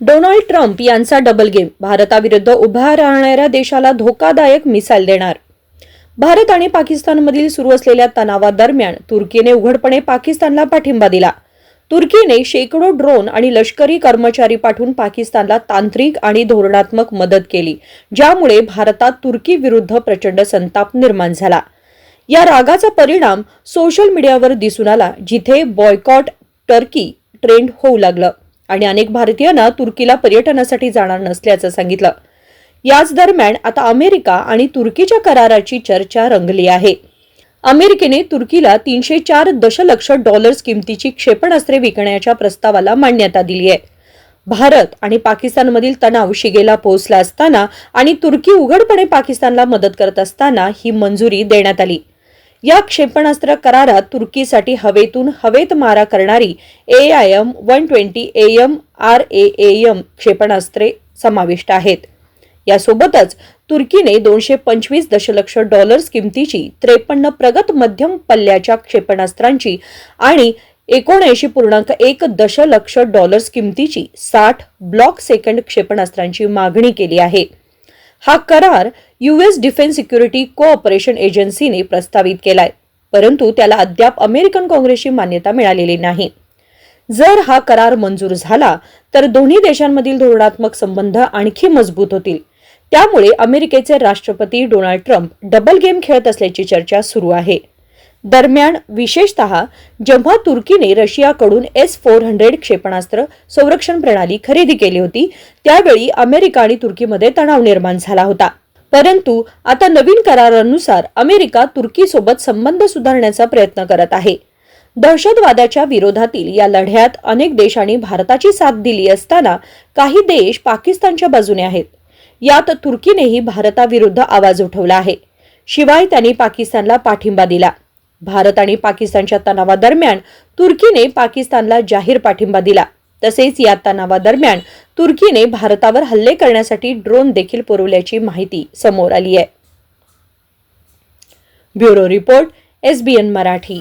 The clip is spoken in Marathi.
डोनाल्ड ट्रम्प यांचा डबल गेम भारताविरुद्ध उभा राहणाऱ्या देशाला धोकादायक मिसाईल देणार. भारत आणि पाकिस्तानमधील सुरू असलेल्या तणावादरम्यान तुर्कीने उघडपणे पाकिस्तानला पाठिंबा दिला. तुर्कीने शेकडो ड्रोन आणि लष्करी कर्मचारी पाठवून पाकिस्तानला तांत्रिक आणि धोरणात्मक मदत केली ज्यामुळे भारतात तुर्की विरुद्ध प्रचंड संताप निर्माण झाला. या रागाचा परिणाम सोशल मीडियावर दिसून आला जिथे बॉयकॉट टर्की ट्रेंड होऊ लागलं. आणि अनेक भारतीयांना तुर्कीला पर्यटनासाठी जाणार नसल्याचं सांगितलं. याच दरम्यान आता अमेरिका आणि तुर्कीच्या कराराची चर्चा रंगली आहे. अमेरिकेने तुर्कीला तीनशे चार दशलक्ष डॉलर्स किमतीची क्षेपणास्त्रे विकण्याच्या प्रस्तावाला मान्यता दिली आहे भारत आणि पाकिस्तानमधील तणाव शिगेला पोहोचला असताना आणि तुर्की उघडपणे पाकिस्तानला मदत करत असताना ही मंजुरी देण्यात आली. या क्षेपणास्त्र करारात तुर्कीसाठी हवेतून हवेत मारा करणारी A I M one twenty A M R A M क्षेपणास्त्रे समाविष्ट आहेत. यासोबतच तुर्कीने दोनशे पंचवीस दशलक्ष डॉलर्स किमतीची त्रेपन्न प्रगत मध्यम पल्ल्याच्या क्षेपणास्त्रांची आणि एकोणऐंशी पूर्णांक एक दशलक्ष डॉलर्स किमतीची साठ ब्लॉक सेकंड क्षेपणास्त्रांची मागणी केली आहे. हा करार युएस डिफेन्स सिक्युरिटी कोऑपरेशन एजन्सीने प्रस्तावित केलाय. परंतु त्याला अद्याप अमेरिकन काँग्रेसची मान्यता मिळालेली नाही. जर हा करार मंजूर झाला तर दोन्ही देशांमधील धोरणात्मक संबंध आणखी मजबूत होतील. त्यामुळे अमेरिकेचे राष्ट्रपती डोनाल्ड ट्रम्प डबल गेम खेळत असल्याची चर्चा सुरू आहे. दरम्यान विशेषतः जेव्हा तुर्कीने रशियाकडून एस फोर हंड्रेड क्षेपणास्त्र संरक्षण प्रणाली खरेदी केली होती त्यावेळी अमेरिका आणि तुर्कीमध्ये तणाव निर्माण झाला होता. परंतु आता नवीन करारानुसार अमेरिका तुर्कीसोबत संबंध सुधारण्याचा प्रयत्न करत आहे. दहशतवादाच्या विरोधातील या लढ्यात अनेक देशांनी भारताची साथ दिली असताना काही देश पाकिस्तानच्या बाजूने आहेत. यात तुर्कीनेही भारताविरुद्ध आवाज उठवला आहे. शिवाय त्यांनी पाकिस्तानला पाठिंबा दिला. भारत आणि पाकिस्तानच्या तणावादरम्यान तुर्कीने पाकिस्तानला जाहीर पाठिंबा दिला. तसेच या तणावादरम्यान तुर्कीने भारतावर हल्ले करण्यासाठी ड्रोन देखील पुरवल्याची माहिती समोर आली आहे. Bureau report SBN Marathi.